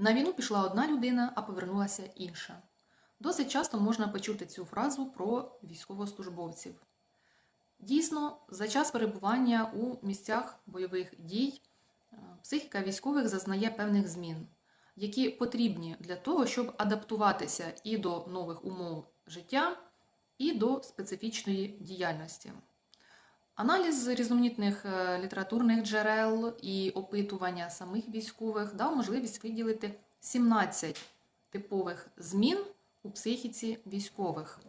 На війну пішла одна людина, а повернулася інша. Досить часто можна почути цю фразу про військовослужбовців. Дійсно, за час перебування у місцях бойових дій е, психіка військових зазнає певних змін, які потрібні для того, щоб адаптуватися і до нових умов життя, і до специфічної діяльності. Аналіз різноманітних е, літературних джерел і опитування самих військових дав можливість виділити 17 типових змін у психіці військових.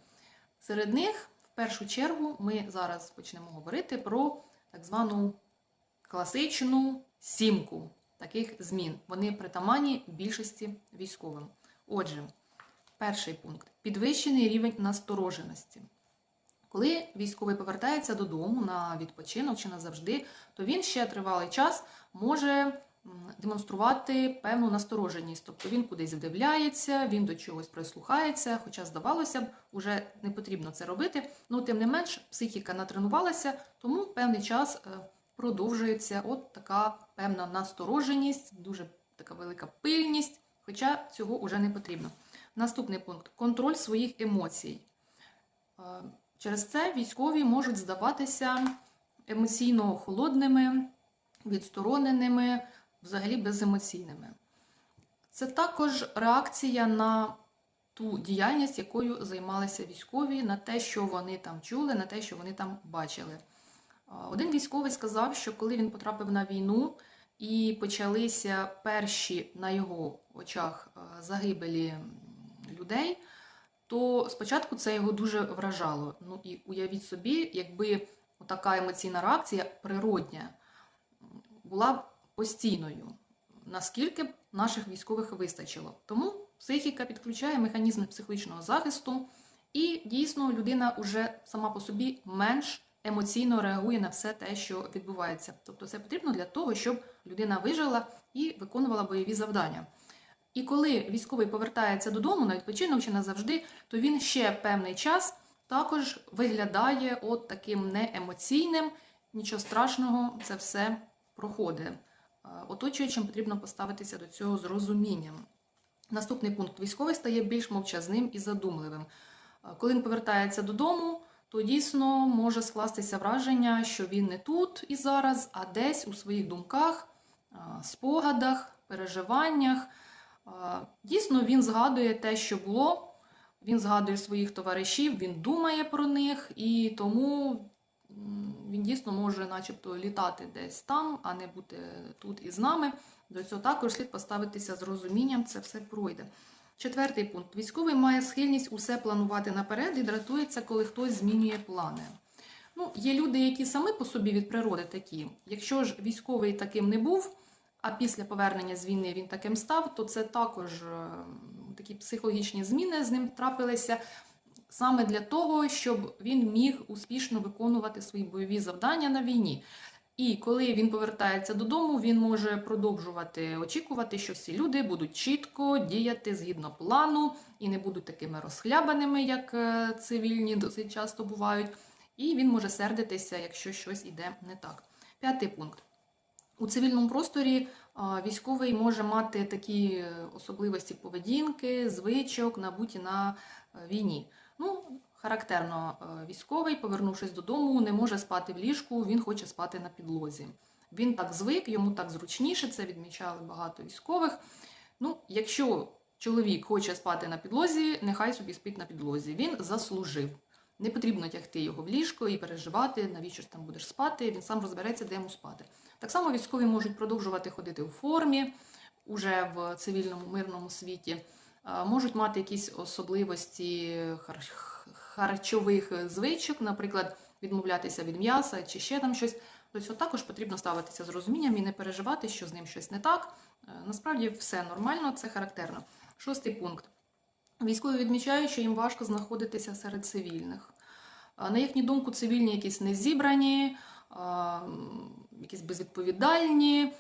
Серед них, в першу чергу, ми зараз почнемо говорити про так звану класичну сімку таких змін. Вони притаманні більшості військовим. Отже, перший пункт підвищений рівень настороженості. Коли військовий повертається додому на відпочинок чи назавжди, то він ще тривалий час може демонструвати певну настороженість. Тобто він кудись вдивляється, він до чогось прислухається, хоча, здавалося б, уже не потрібно це робити. Ну, тим не менш, психіка натренувалася, тому певний час е, продовжується от така певна настороженість, дуже така велика пильність, хоча цього вже не потрібно. Наступний пункт контроль своїх емоцій. Через це військові можуть здаватися емоційно холодними, відстороненими, взагалі беземоційними. Це також реакція на ту діяльність, якою займалися військові, на те, що вони там чули, на те, що вони там бачили. Один військовий сказав, що коли він потрапив на війну і почалися перші на його очах загибелі людей, то спочатку це його дуже вражало. Ну і уявіть собі, якби така емоційна реакція природня була постійною, наскільки б наших військових вистачило. Тому психіка підключає механізми психологічного захисту, і дійсно людина вже сама по собі менш емоційно реагує на все те, що відбувається. Тобто це потрібно для того, щоб людина вижила і виконувала бойові завдання. І коли військовий повертається додому на відпочинок чи назавжди, то він ще певний час також виглядає от таким неемоційним, нічого страшного, це все проходить. Е, Оточуючим потрібно поставитися до цього з розумінням. Наступний пункт: військовий стає більш мовчазним і задумливим. Е, Коли він повертається додому, то дійсно може скластися враження, що він не тут і зараз, а десь у своїх думках, е, спогадах, переживаннях. Дійсно, він згадує те, що було, він згадує своїх товаришів, він думає про них, і тому він дійсно може, начебто, літати десь там, а не бути тут із нами. До цього також слід поставитися з розумінням, це все пройде. Четвертий пункт. Військовий має схильність усе планувати наперед і дратується, коли хтось змінює плани. Ну, є люди, які самі по собі від природи такі. Якщо ж військовий таким не був, а після повернення з війни він таким став, то це також е, такі психологічні зміни з ним трапилися саме для того, щоб він міг успішно виконувати свої бойові завдання на війні. І коли він повертається додому, він може продовжувати очікувати, що всі люди будуть чітко діяти згідно плану і не будуть такими розхлябаними, як е, цивільні досить часто бувають. І він може сердитися, якщо щось іде не так. П'ятий пункт. У цивільному просторі військовий може мати такі особливості поведінки, звичок, набуті на е, війні. Ну, характерно, е, військовий, повернувшись додому, не може спати в ліжку, він хоче спати на підлозі. Він так звик, йому так зручніше, це відмічали багато військових. Ну, якщо чоловік хоче спати на підлозі, нехай собі спить на підлозі. Він заслужив. Не потрібно тягти його в ліжко і переживати, навіщо ж там будеш спати. Він сам розбереться, де йому спати. Так само військові можуть продовжувати ходити у формі уже в цивільному мирному світі, можуть мати якісь особливості харчових звичок, наприклад, відмовлятися від м'яса чи ще там щось. До цього також потрібно ставитися з розумінням і не переживати, що з ним щось не так. Е, Насправді все нормально, це характерно. Шостий пункт. Військові відмічають, що їм важко знаходитися серед цивільних. На їхню думку, цивільні якісь незібрані, якісь безвідповідальні,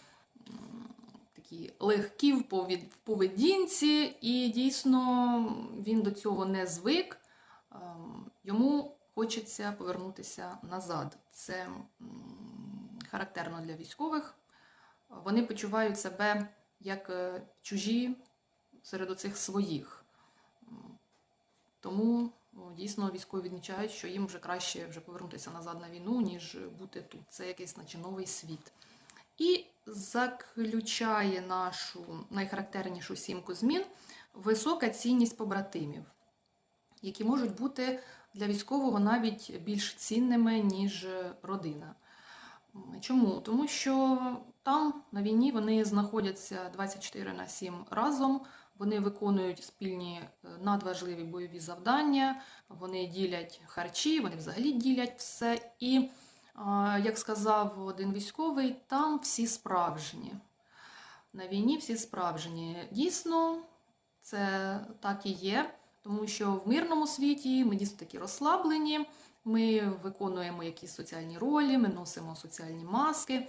такі легкі в поведінці, і дійсно він до цього не звик. Йому хочеться повернутися назад. Це характерно для військових. Вони почувають себе як е, чужі серед оцих своїх. Тому дійсно військові відмічають, що їм вже краще вже повернутися назад на війну, ніж бути тут. Це якийсь наче новий світ. І заключає нашу найхарактернішу сімку змін висока цінність побратимів, які можуть бути для військового навіть більш цінними, ніж родина. Чому? Тому що там на війні вони знаходяться 24 на 7 разом, вони виконують спільні е, надважливі бойові завдання, вони ділять харчі, вони взагалі ділять все. І, як сказав один військовий, там всі справжні. На війні всі справжні. Дійсно, це так і є, тому що в мирному світі ми дійсно такі розслаблені, ми виконуємо якісь соціальні ролі, ми носимо соціальні маски,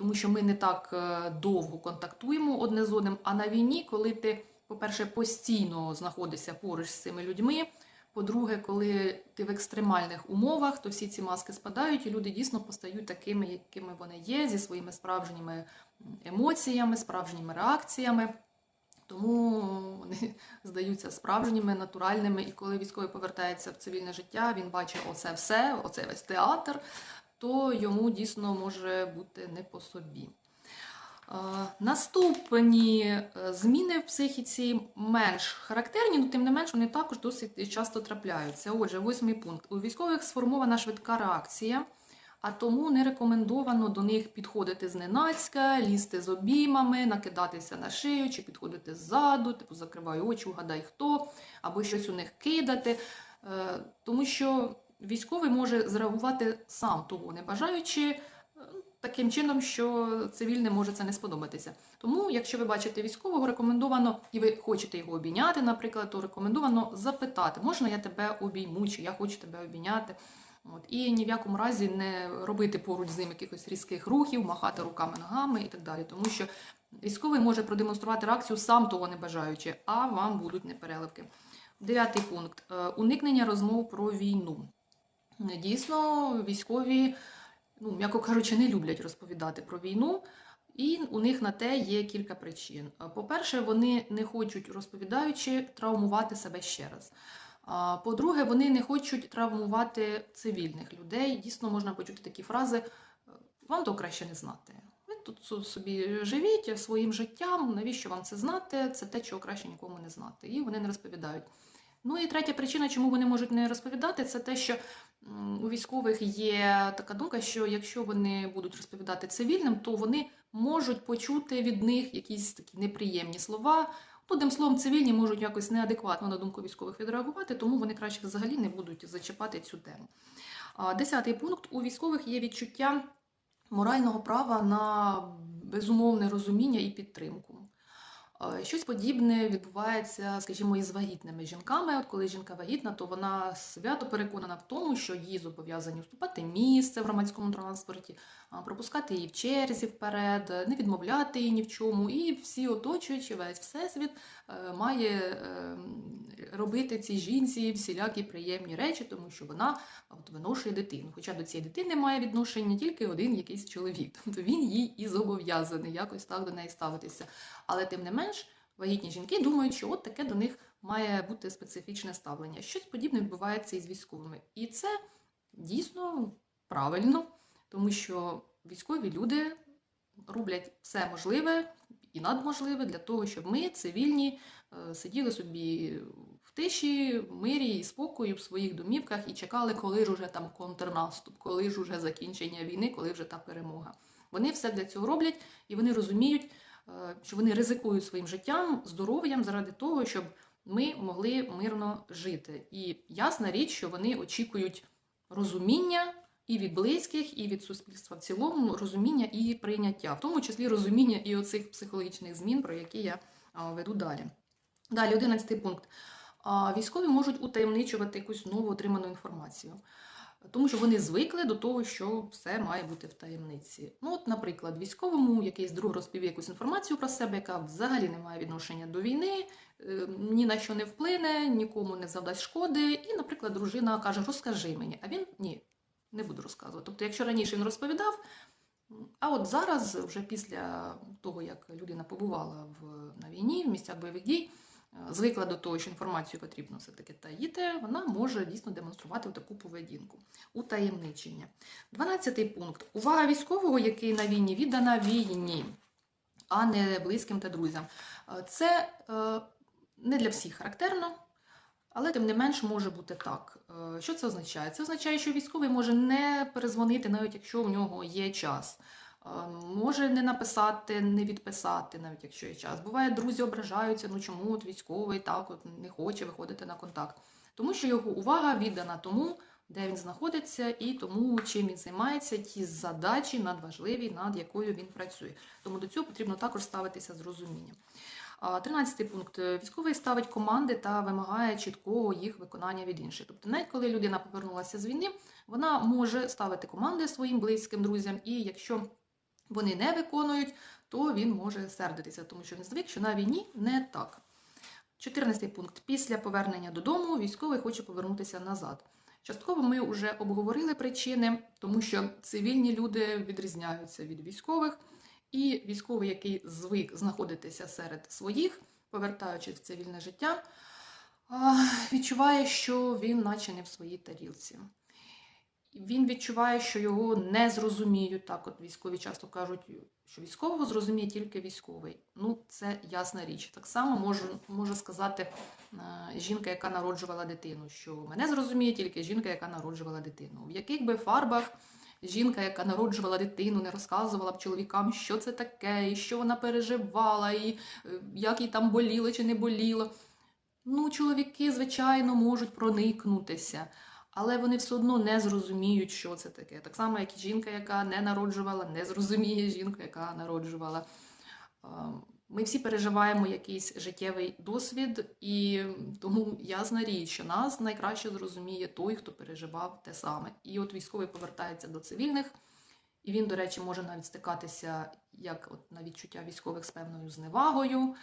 тому що ми не так е, довго контактуємо одне з одним. А на війні, коли ти, по-перше, постійно знаходишся поруч з цими людьми. По-друге, коли ти в екстремальних умовах, то всі ці маски спадають, і люди дійсно постають такими, якими вони є, зі своїми справжніми емоціями, справжніми реакціями. Тому вони здаються справжніми, натуральними. І коли військовий повертається в цивільне життя, він бачить оце все, оце весь театр, то йому дійсно може бути не по собі. Е, Наступні е, зміни в психіці менш характерні, але тим не менш вони також досить часто трапляються. Отже, восьмий пункт. У військових сформована швидка реакція, а тому не рекомендовано до них підходити зненацька, лізти з обіймами, накидатися на шию чи підходити ззаду, типу закриваю очі, угадай хто, або щось у них кидати. Е, Тому що військовий може зреагувати сам того не бажаючи. е, Таким чином, що цивільним може це не сподобатися. Тому, якщо ви бачите військового, рекомендовано і ви хочете його обійняти, наприклад, то рекомендовано запитати, можна я тебе обійму, чи я хочу тебе обійняти. От. І ні в якому разі не робити поруч з ним якихось різких рухів, махати руками, ногами і так далі. Тому що військовий може продемонструвати реакцію сам того не бажаючи, а вам будуть непереливки. Дев'ятий пункт Е, уникнення розмов про війну. Дійсно, військові, ну, м'яко кажучи, не люблять розповідати про війну. І у них на те є кілька причин. Е, По-перше, вони не хочуть, розповідаючи, травмувати себе ще раз. По-друге, вони не хочуть травмувати цивільних людей. Дійсно, можна почути такі фрази: «Е, вам то краще не знати. Ви тут собі живіть своїм життям, навіщо вам це знати? Це те, чого краще нікому не знати. І вони не розповідають. Ну і третя причина, чому вони можуть не розповідати, це те, що у військових є така думка, що якщо вони будуть розповідати цивільним, то вони можуть почути від них якісь такі неприємні слова. Одним словом, цивільні можуть якось неадекватно на думку військових відреагувати, тому вони краще взагалі не будуть зачіпати цю тему. Десятий пункт: у військових є відчуття морального права на безумовне розуміння і підтримку. Щось подібне відбувається, скажімо, із вагітними жінками. От коли жінка вагітна, то вона свято переконана в тому, що їй зобов'язані вступати місце в громадському транспорті, пропускати її в черзі вперед, не відмовляти її ні в чому. І всі оточуючи весь всесвіт е, має е, робити цій жінці всілякі приємні речі, тому що вона от, виношує дитину. Хоча до цієї дитини має відношення тільки один якийсь чоловік. Тобто він їй і зобов'язаний якось так до неї ставитися. Але тим не менш, вагітні жінки думають, що от таке до них має бути специфічне ставлення. Щось подібне відбувається із військовими. І це дійсно правильно, тому що військові люди роблять все можливе і надможливе для того, щоб ми, цивільні, е, сиділи собі в тиші, в мирі і спокої в своїх домівках і чекали, коли ж уже там контрнаступ, коли ж уже закінчення війни, коли вже та перемога. Вони все для цього роблять і вони розуміють, що вони ризикують своїм життям, здоров'ям заради того, щоб ми могли мирно жити. І ясна річ, що вони очікують розуміння і від близьких, і від суспільства в цілому, розуміння і прийняття, в тому числі розуміння і оцих психологічних змін, про які я веду далі. Далі, 11 пункт. Військові можуть утаємничувати якусь нову отриману інформацію. Тому що вони звикли до того, що все має бути в таємниці. Ну, от, наприклад, військовому якийсь друг розповів якусь інформацію про себе, яка взагалі не має відношення до війни, е, ні на що не вплине, нікому не завдасть шкоди. І, наприклад, дружина каже: Розкажи мені. А він ні, не буду розказувати. Тобто, якщо раніше він розповідав, А от зараз, вже після того, як людина побувала в, на війні, в місцях бойових дій, звикла до того, що інформацію потрібно все-таки таїти, вона може дійсно демонструвати таку поведінку, утаємничення. Дванадцятий пункт. Увага військового, який на війні віддана війні, а не близьким та друзям. Е, Це е, не для всіх характерно. Але тим не менш може бути так. Е, Що це означає? Це означає, що військовий може не перезвонити, навіть якщо в нього є час. Може не написати, не відписати, навіть якщо є час. Буває, друзі ображаються, ну чому от військовий так от не хоче виходити на контакт. Тому що його увага віддана тому, де він знаходиться, і тому, чим він займається, ті задачі надважливі, над якою він працює. Тому до цього потрібно також ставитися з розумінням. А, 13 пункт. Військовий ставить команди та вимагає чіткого їх виконання від інших. Тобто, навіть коли людина повернулася з війни, вона може ставити команди своїм близьким друзям, і якщо вони не виконують, то він може сердитися, тому що він звик, що на війні не так. 14 пункт. Після повернення додому військовий хоче повернутися назад. Частково ми вже обговорили причини, тому що цивільні люди відрізняються від військових. І військовий, який звик знаходитися серед своїх, повертаючись в цивільне життя, відчуває, що він наче не в своїй тарілці. Він відчуває, що його не зрозуміють. Так, от військові часто кажуть, що військового зрозуміє тільки військовий. Ну, це ясна річ. Так само можу, може сказати е, жінка, яка народжувала дитину, що мене зрозуміє тільки жінка, яка народжувала дитину. В яких би фарбах жінка, яка народжувала дитину, не розказувала б чоловікам, що це таке, і що вона переживала, і е, як їй там боліло чи не боліло. Ну, чоловіки, звичайно, можуть проникнутися, але вони все одно не зрозуміють, що це таке. Так само, як і жінка, яка не народжувала, не зрозуміє жінка, яка народжувала. Ми всі переживаємо якийсь життєвий досвід, і тому ясна річ, що нас найкраще зрозуміє той, хто переживав те саме. І от військовий повертається до цивільних, і він, до речі, може навіть стикатися як от на відчуття військових з певною зневагою.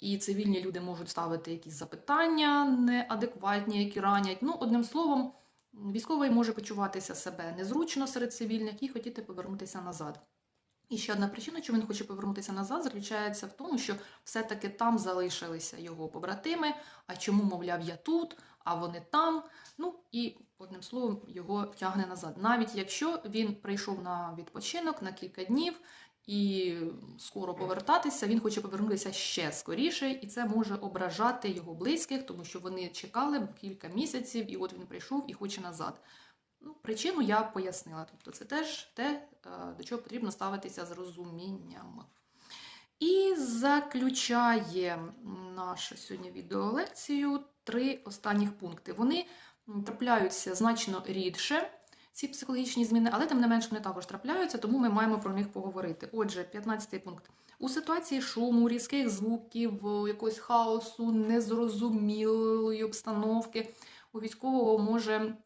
І цивільні люди можуть ставити якісь запитання неадекватні, які ранять. Ну, одним словом, військовий може почуватися себе незручно серед цивільних і хотіти повернутися назад. І ще одна причина, чому він хоче повернутися назад, заключається в тому, що все-таки там залишилися його побратими. А чому, мовляв, я тут, а вони там. Ну і одним словом, його тягне назад. Навіть якщо він прийшов на відпочинок на кілька днів і скоро повертатися, він хоче повернутися ще скоріше, і це може ображати його близьких, тому що вони чекали кілька місяців, і от він прийшов і хоче назад. Ну, причину я пояснила. Тобто це теж те, е, до чого потрібно ставитися з розумінням. І заключає нашу сьогодні відеолекцію три останніх пункти. Вони трапляються значно рідше, ці психологічні зміни, але тим не менш вони також трапляються, тому ми маємо про них поговорити. Отже, 15-й пункт. У ситуації шуму, різких звуків, якогось хаосу, незрозумілої обстановки у військового може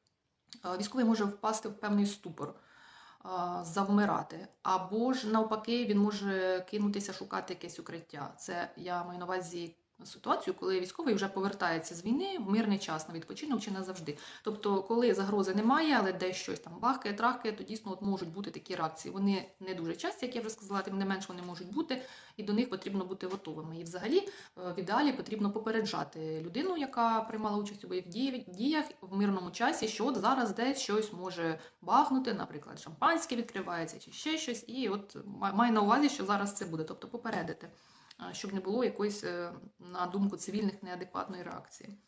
е, військовий може впасти в певний ступор, е, завмирати. Або ж навпаки, він може кинутися шукати якесь укриття. Це я маю на увазі ситуацію, коли військовий вже повертається з війни в мирний час на відпочинок чи назавжди. Тобто, коли загрози немає, але десь щось там бахкає, трахкає, то дійсно от можуть бути такі реакції. Вони не дуже часті, як я вже сказала, тим не менш вони можуть бути, і до них потрібно бути готовими. І взагалі е, в ідеалі потрібно попереджати людину, яка приймала участь у бойових діях в мирному часі, що от зараз десь щось може бахнути, наприклад, шампанське відкривається чи ще щось. І от ма- май на увазі, що зараз це буде, тобто попередити. Щоб не було якоїсь, е, на думку цивільних, неадекватної реакції.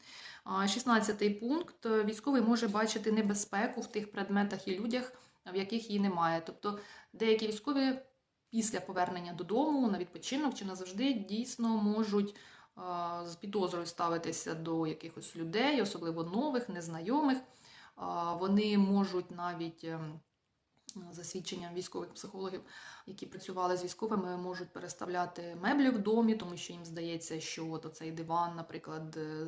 А, 16 пункт. Військовий може бачити небезпеку в тих предметах і людях, в яких її немає. Тобто деякі військові після повернення додому на відпочинок чи назавжди дійсно можуть з підозрою ставитися до якихось людей, особливо нових, незнайомих. Вони можуть навіть ем, за свідченням військових психологів, які працювали з військовими, можуть переставляти меблі в домі, тому що їм здається, що от цей диван, наприклад, е,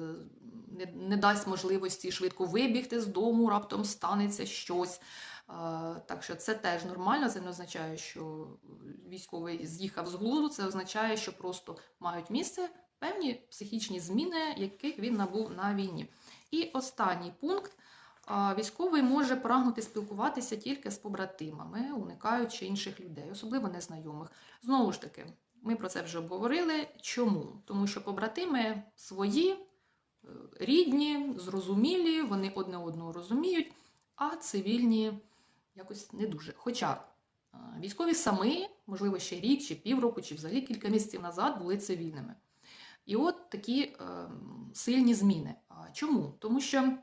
не, не дасть можливості швидко вибігти з дому, раптом станеться щось. А, Так що це теж нормально. Це не означає, що військовий з'їхав з глузду. Це означає, що просто мають місце певні психічні зміни, яких він набув на війні. І останній пункт. Військовий може прагнути спілкуватися тільки з побратимами, уникаючи інших людей, особливо незнайомих. Знову ж таки, ми про це вже обговорили. Чому? Тому що побратими свої, е, рідні, зрозумілі, вони одне одного розуміють, а цивільні якось не дуже. Хоча військові самі, можливо, ще рік, чи півроку, чи взагалі кілька місяців назад були цивільними. І от такі е, сильні зміни. Чому? Тому що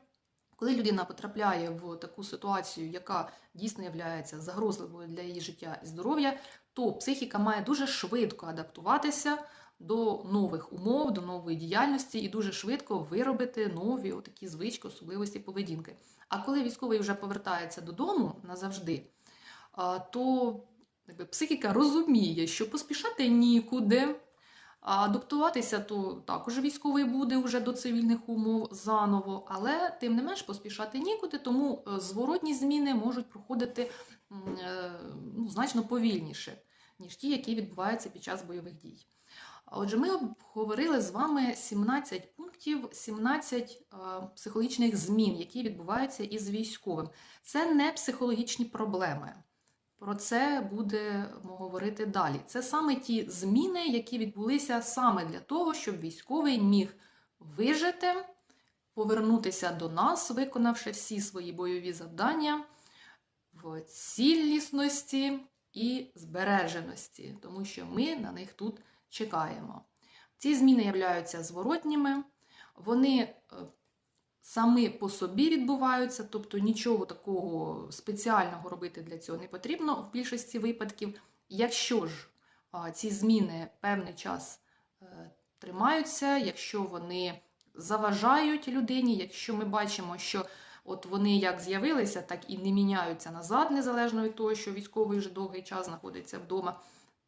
коли людина потрапляє в таку ситуацію, яка дійсно є загрозливою для її життя і здоров'я, то психіка має дуже швидко адаптуватися до нових умов, до нової діяльності і дуже швидко виробити нові такі звички, особливості поведінки. А коли військовий вже повертається додому назавжди, то якби, психіка розуміє, що поспішати нікуди. Адаптуватися то також військовий буде вже до цивільних умов заново, але тим не менш поспішати нікуди, тому е, зворотні зміни можуть проходити е, ну, значно повільніше, ніж ті, які відбуваються під час бойових дій. Отже, ми обговорили з вами 17 пунктів, 17 е, психологічних змін, які відбуваються із військовим. Це не психологічні проблеми. Про це будемо говорити далі. Це саме ті зміни, які відбулися саме для того, щоб військовий міг вижити, повернутися до нас, виконавши всі свої бойові завдання в цілісності і збереженості, тому що ми на них тут чекаємо. Ці зміни являються зворотніми, вони е, самі по собі відбуваються, тобто нічого такого спеціального робити для цього не потрібно в більшості випадків. Якщо ж ці зміни певний час е, тримаються, якщо вони заважають людині, якщо ми бачимо, що от вони як з'явилися, так і не міняються назад, незалежно від того, що військовий вже довгий час знаходиться вдома,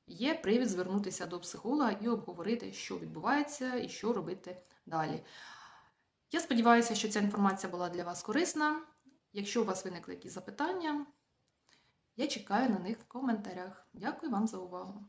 є привід звернутися до психолога і обговорити, що відбувається і що робити далі. Я сподіваюся, що ця інформація була для вас корисна. Якщо у вас виникли якісь запитання, я чекаю на них в коментарях. Дякую вам за увагу!